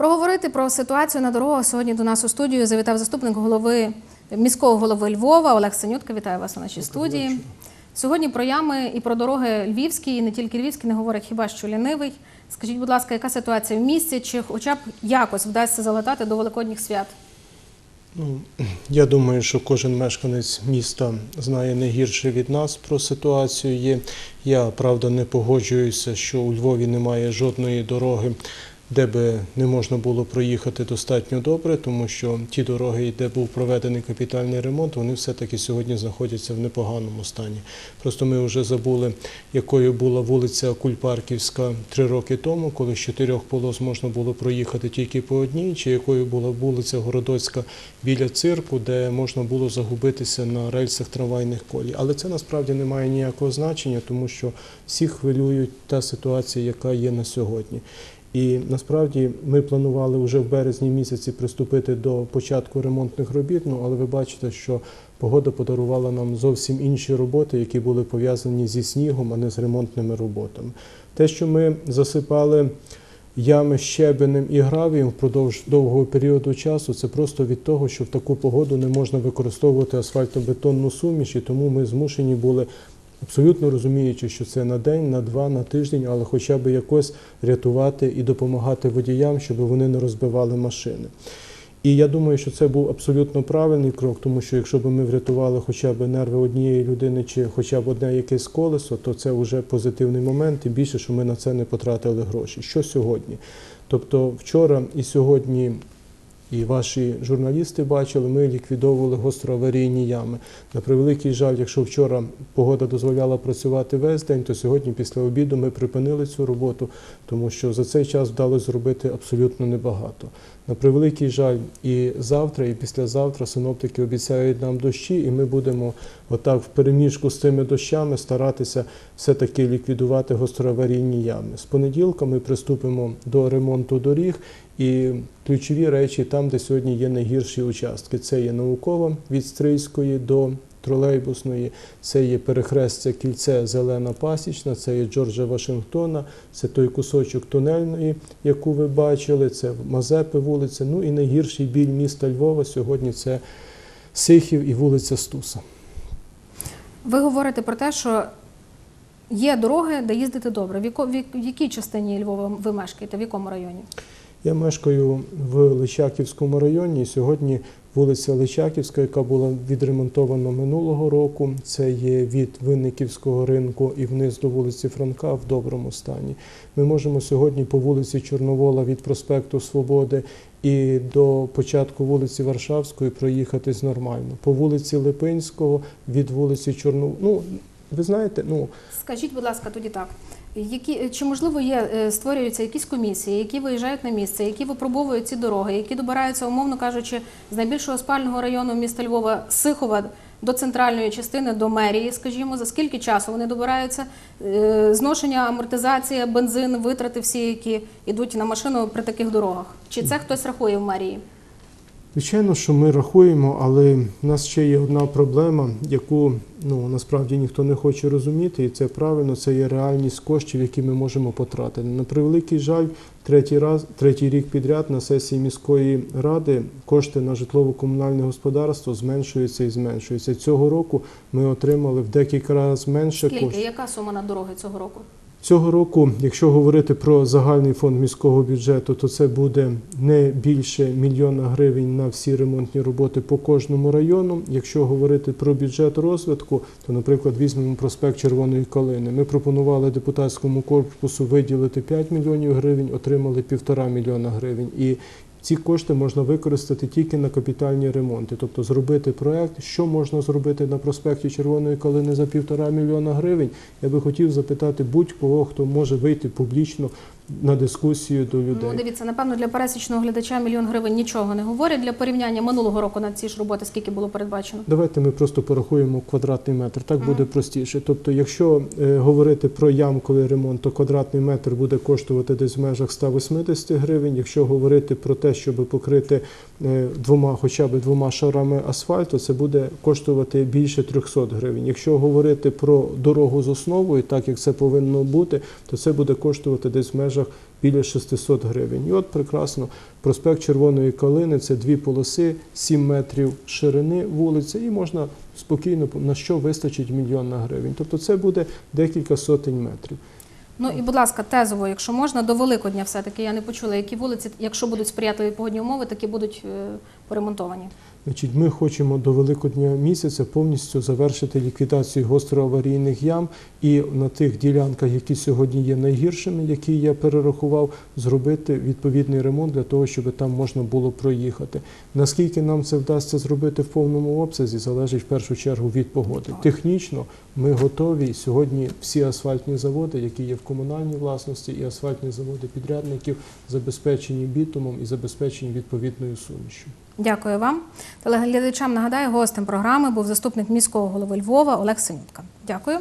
Проговорити про ситуацію на дорогах сьогодні до нас у студію завітав заступник голови міського голови Львова Олег Синютка. Вітаю вас у нашій студії. Сьогодні про ями і про дороги львівські, і не тільки львівські, не говорять хіба що лінивий. Скажіть, будь ласка, яка ситуація в місті? Чи хоча б якось вдасться залатати до великодніх свят? Ну, я думаю, що кожен мешканець міста знає не гірше від нас про ситуацію. Є. Я правда не погоджуюся, що у Львові немає жодної дороги, де би не можна було проїхати достатньо добре, тому що ті дороги, де був проведений капітальний ремонт, вони все-таки сьогодні знаходяться в непоганому стані. Просто ми вже забули, якою була вулиця Кульпарківська три роки тому, коли з чотирьох полос можна було проїхати тільки по одній, чи якою була вулиця Городоцька біля цирку, де можна було загубитися на рельсах трамвайних колій. Але це насправді не має ніякого значення, тому що всіх хвилюють та ситуація, яка є на сьогодні. І насправді ми планували вже в березні місяці приступити до початку ремонтних робіт. Ну але ви бачите, що погода подарувала нам зовсім інші роботи, які були пов'язані зі снігом, а не з ремонтними роботами. Те, що ми засипали ями щебенем і гравієм впродовж довгого періоду часу, це просто від того, що в таку погоду не можна використовувати асфальтобетонну суміш, і тому ми змушені були. Абсолютно розуміючи, що це на день, на два, на тиждень, але хоча б якось рятувати і допомагати водіям, щоб вони не розбивали машини. І я думаю, що це був абсолютно правильний крок, тому що якщо б ми врятували хоча б нерви однієї людини чи хоча б одне якесь колесо, то це вже позитивний момент, і більше, що ми на це не потратили гроші. Що сьогодні? Тобто вчора і сьогодні. І ваші журналісти бачили, ми ліквідовували гостроаварійні ями. На превеликий жаль, якщо вчора погода дозволяла працювати весь день, то сьогодні після обіду ми припинили цю роботу, тому що за цей час вдалося зробити абсолютно небагато. На превеликий жаль, і завтра, і післязавтра синоптики обіцяють нам дощі, і ми будемо отак в переміжку з цими дощами старатися все-таки ліквідувати гостроаварійні ями. З понеділка ми приступимо до ремонту доріг. І ключові речі там, де сьогодні є найгірші участки. Це є наукова від Стрийської до тролейбусної, це є перехрестя кільце Зелена Пасічна, це є Джорджа Вашингтона, це той кусочок тунельної, яку ви бачили, це Мазепи вулиця. Ну і найгірший біль міста Львова сьогодні це Сихів і вулиця Стуса. Ви говорите про те, що є дороги, де їздити добре. В якій частині Львова ви мешкаєте? В якому районі? Я мешкаю в Личаківському районі. Сьогодні вулиця Личаківська, яка була відремонтована минулого року. Це є від Винниківського ринку і вниз до вулиці Франка в доброму стані. Ми можемо сьогодні по вулиці Чорновола від проспекту Свободи і до початку вулиці Варшавської проїхатись нормально. По вулиці Липинського від вулиці Чорновола. Ну, ви знаєте, ну Скажіть, будь ласка, тоді так. Які, чи можливо є, е, створюються якісь комісії, які виїжджають на місце, які випробовують ці дороги, які добираються, умовно кажучи, з найбільшого спального району міста Львова Сихова до центральної частини, до мерії, скажімо, за скільки часу вони добираються? Е, Зношення, амортизація, бензин, витрати всі, які йдуть на машину при таких дорогах. Чи це хтось рахує в мерії? Звичайно, що ми рахуємо, але в нас ще є одна проблема, яку ну насправді ніхто не хоче розуміти, і це правильно. Це є реальність коштів, які ми можемо потратити. На превеликий жаль, третій раз, третій рік підряд на сесії міської ради кошти на житлово-комунальне господарство зменшуються і зменшуються. Цього року ми отримали в декілька разів менше Скільки? коштів. Яка сума на дороги цього року? Цього року, якщо говорити про загальний фонд міського бюджету, то це буде не більше мільйона гривень на всі ремонтні роботи по кожному району. Якщо говорити про бюджет розвитку, то, наприклад, візьмемо проспект Червоної Калини. Ми пропонували депутатському корпусу виділити 5 мільйонів гривень, отримали півтора мільйона гривень. І ці кошти можна використати тільки на капітальні ремонти, тобто зробити проект, що можна зробити на проспекті Червоної Калини за півтора мільйона гривень. Я би хотів запитати будь-кого, хто може вийти публічно на дискусію до людей. Ну, дивіться, напевно, для пересічного глядача мільйон гривень нічого не говорять. Для порівняння минулого року на ці ж роботи скільки було передбачено? Давайте ми просто порахуємо квадратний метр. Так Мгм. буде простіше. Тобто, якщо е, говорити про ямковий ремонт, то квадратний метр буде коштувати десь в межах 180 гривень. Якщо говорити про те, щоб покрити е, двома, хоча б двома шарами асфальту, це буде коштувати більше 300 гривень. Якщо говорити про дорогу з основою, так як це повинно бути, то це буде коштувати десь в межах біля 600 гривень. І от прекрасно, проспект Червоної Калини це дві полоси, 7 метрів ширини вулиці, і можна спокійно на що вистачить мільйон на гривень. Тобто це буде декілька сотень метрів. Ну і будь ласка, тезово, якщо можна, до Великодня все-таки я не почула, які вулиці, якщо будуть сприятливі погодні умови, такі будуть е, поремонтовані. Значить, ми хочемо до Великодня місяця повністю завершити ліквідацію гостроаварійних ям і на тих ділянках, які сьогодні є найгіршими, які я перерахував, зробити відповідний ремонт для того, щоб там можна було проїхати. Наскільки нам це вдасться зробити в повному обсязі, залежить в першу чергу від погоди. Технічно ми готові сьогодні. Всі асфальтні заводи, які є в комунальній власності, і асфальтні заводи підрядників забезпечені бітумом і забезпечені відповідною сумішю. Дякую вам. Телеглядачам нагадаю, гостем програми був заступник міського голови Львова Олег Синютка. Дякую.